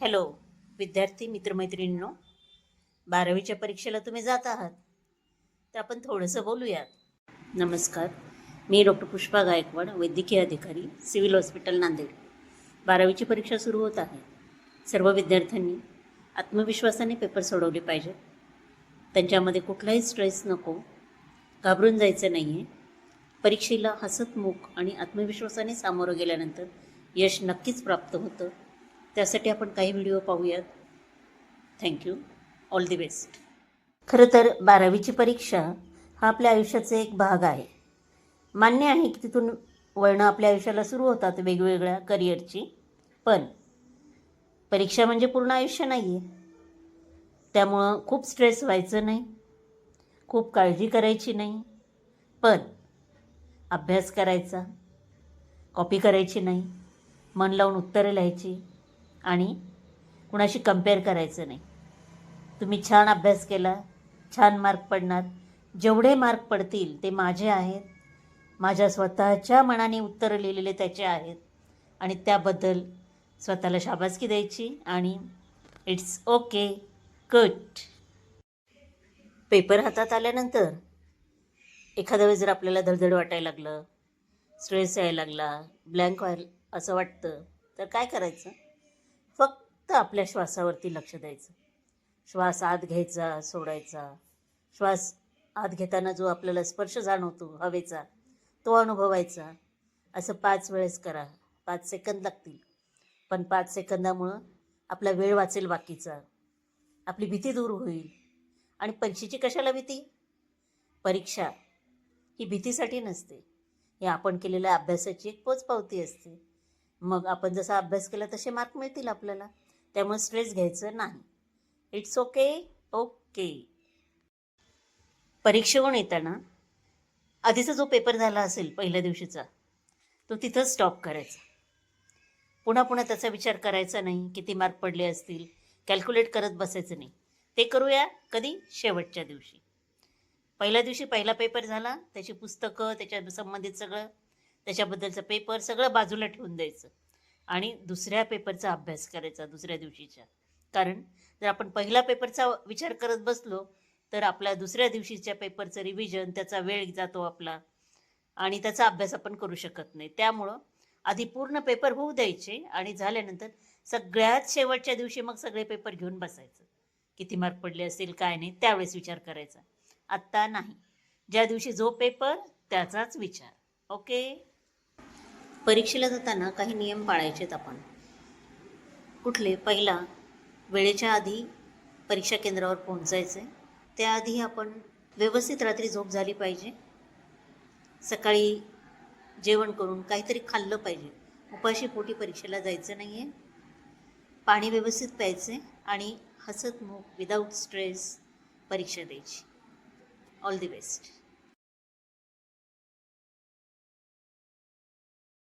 Hello विद्यार्थी मित्रमैत्रिणींनो बारावीच्या परीक्षेला तुम्ही जात आहात. तर आपण थोडंसं बोलूयात. नमस्कार मी डॉक्टर पुष्पा गायकवाड वैद्यकीय अधिकारी सिव्हिल हॉस्पिटल नांदेड. बारावीची परीक्षा सुरू होत आहे. सर्व विद्यार्थ्यांनी आत्मविश्वासाने पेपर सोडवले पाहिजेत. त्यांच्यामध्ये कुठलाही स्ट्रेस नको घाबरून जायचं नाही आहे परीक्षेला हसतमुख आणि आत्मविश्वासाने सामोरं गेल्यानंतर यश नक्कीच प्राप्त होतं. त्यासाठी आपण काही व्हिडिओ पाहूयात. थँक्यू ऑल दी बेस्ट खरं तर बारावीची परीक्षा हा आपल्या आयुष्याचा एक भाग आहे. मान्य आहे की तिथून वळणं आपल्या आयुष्याला सुरू होतात वेगवेगळ्या करिअरची. पण परीक्षा म्हणजे पूर्ण आयुष्य नाही आहे त्यामुळं खूप स्ट्रेस व्हायचं नाही. खूप काळजी करायची नाही. पण अभ्यास करायचा. कॉपी करायची नाही. मन लावून उत्तरं लिहायची. आणि कुणाशी कंपेअर करायचं नाही. तुम्ही छान अभ्यास केला छान मार्क पडणार. जेवढे मार्क पडतील ते माझे आहेत. माझ्या स्वतःच्या मनाने उत्तरं लिहिलेले त्याचे आहेत. आणि त्याबद्दल स्वतःला शाबासकी द्यायची आणि इट्स ओके कट पेपर हातात आल्यानंतर एखाद्या वेळेस जर आपल्याला धडधड वाटायला लागलं स्ट्रेस यायला लागला ब्लँक व्हायला असं वाटतं तर काय करायचं? आपल्या श्वासावरती लक्ष द्यायचं. श्वास आत घ्यायचा सोडायचा. श्वास आत घेताना जो आपल्याला स्पर्श जाणवतो हवेचा तो अनुभवायचा. असं पाच वेळेस करा. पाच सेकंद लागतील. पण पाच सेकंदामुळं आपला वेळ वाचेल बाकीचा. आपली भीती दूर होईल. आणि परीक्षेची कशाला भीती? परीक्षा ही भीतीसाठी नसते. ही आपण केलेल्या अभ्यासाची एक पोचपावती असते. मग आपण जसा अभ्यास केला तसे मार्क मिळतील आपल्याला. त्यामुळे स्ट्रेस घ्यायचं नाही. इट्स ओके ओके परीक्षेहून येताना आधीचा जो पेपर झाला असेल पहिल्या दिवशीचा तो तिथंच स्टॉप करायचा. पुन्हा पुन्हा त्याचा विचार करायचा नाही किती मार्क पडले असतील कॅल्क्युलेट करत बसायचं नाही. ते करूया कधी? शेवटच्या दिवशी. पहिल्या दिवशी पहिला पेपर झाला त्याची पुस्तकं त्याच्या संबंधित सगळं त्याच्याबद्दलचं पेपर सगळं बाजूला ठेवून द्यायचं. आणि दुसऱ्या पेपरचा अभ्यास करायचा दुसऱ्या दिवशीच्या. कारण जर आपण पहिला पेपरचा विचार करत बसलो तर आपल्या दुसऱ्या दिवशीच्या पेपरचं रिव्हिजन त्याचा वेळ जातो आपला. आणि त्याचा अभ्यास आपण करू शकत नाही. त्यामुळं आधी पूर्ण पेपर होऊ द्यायचे आणि झाल्यानंतर सगळ्यात शेवटच्या दिवशी मग सगळे पेपर घेऊन बसायचं. किती मार्क पडले असतील काय नाही त्यावेळेस विचार करायचा. आत्ता नाही. ज्या दिवशी जो पेपर त्याचाच विचार. ओके? परीक्षेला जाताना काही नियम पाळायचेत आपण. कुठले? पहिला वेळेच्या आधी परीक्षा केंद्रावर पोहोचायचे त्याआधी आपण व्यवस्थित रात्री झोप झाली पाहिजे. सकाळी जेवण करून काहीतरी खाल्लं पाहिजे. उपाशी पोटी परीक्षेला जायचं नाही आहे पाणी व्यवस्थित प्यायचे आणि हसतमुख विदाऊट स्ट्रेस परीक्षा द्यायची. All the best